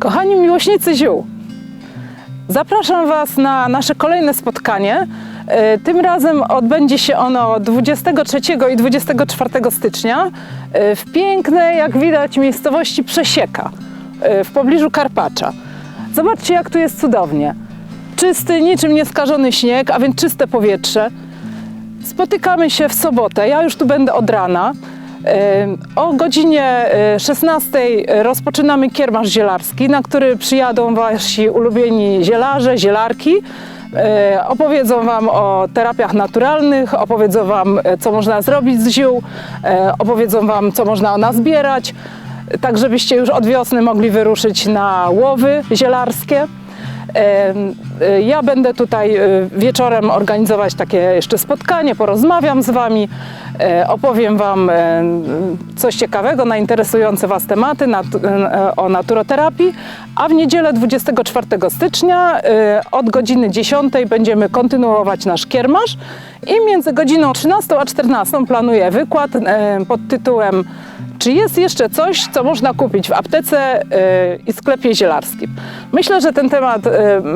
Kochani miłośnicy ziół, zapraszam Was na nasze kolejne spotkanie. E, Tym razem odbędzie się ono 23 i 24 stycznia e, w pięknej, jak widać, miejscowości Przesieka e, w pobliżu Karpacza. Zobaczcie, jak tu jest cudownie. Czysty, niczym nieskażony śnieg, a więc czyste powietrze. Spotykamy się w sobotę. Ja już tu będę od rana. E, O godzinie e, 16 rozpoczynamy kiermasz zielarski, na który przyjadą wasi ulubieni zielarze, zielarki. E, Opowiedzą Wam o terapiach naturalnych, opowiedzą Wam, e, co można zrobić z ziół, e, opowiedzą Wam, co można nazbierać, tak żebyście już od wiosny mogli wyruszyć na łowy zielarskie. E, Ja będę tutaj e, wieczorem organizować takie jeszcze spotkanie, porozmawiam z Wami, e, opowiem Wam coś ciekawego na interesujące Was tematy o naturoterapii, a w niedzielę 24 stycznia od godziny 10 będziemy kontynuować nasz kiermasz i między godziną 13 a 14 planuję wykład pod tytułem czy jest jeszcze coś, co można kupić w aptece y, i sklepie zielarskim? Myślę, że ten temat y,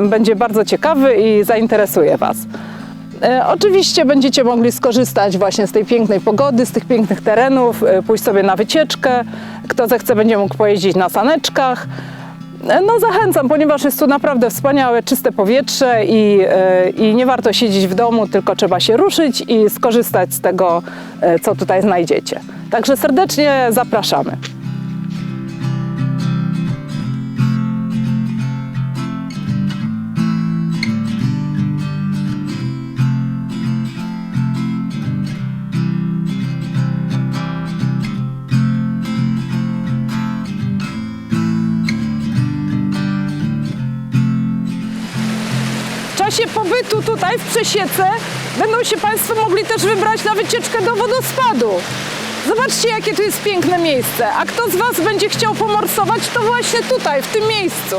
będzie bardzo ciekawy i zainteresuje Was. Y, Oczywiście będziecie mogli skorzystać właśnie z tej pięknej pogody, z tych pięknych terenów, y, pójść sobie na wycieczkę. Kto zechce, będzie mógł pojeździć na saneczkach. No zachęcam, ponieważ jest tu naprawdę wspaniałe, czyste powietrze i, e, i nie warto siedzieć w domu, tylko trzeba się ruszyć i skorzystać z tego, e, co tutaj znajdziecie. Także serdecznie zapraszamy. Czasie pobytu tutaj w Przesiece będą się Państwo mogli też wybrać na wycieczkę do wodospadu. Zobaczcie, jakie tu jest piękne miejsce. A kto z Was będzie chciał pomorsować, to właśnie tutaj, w tym miejscu.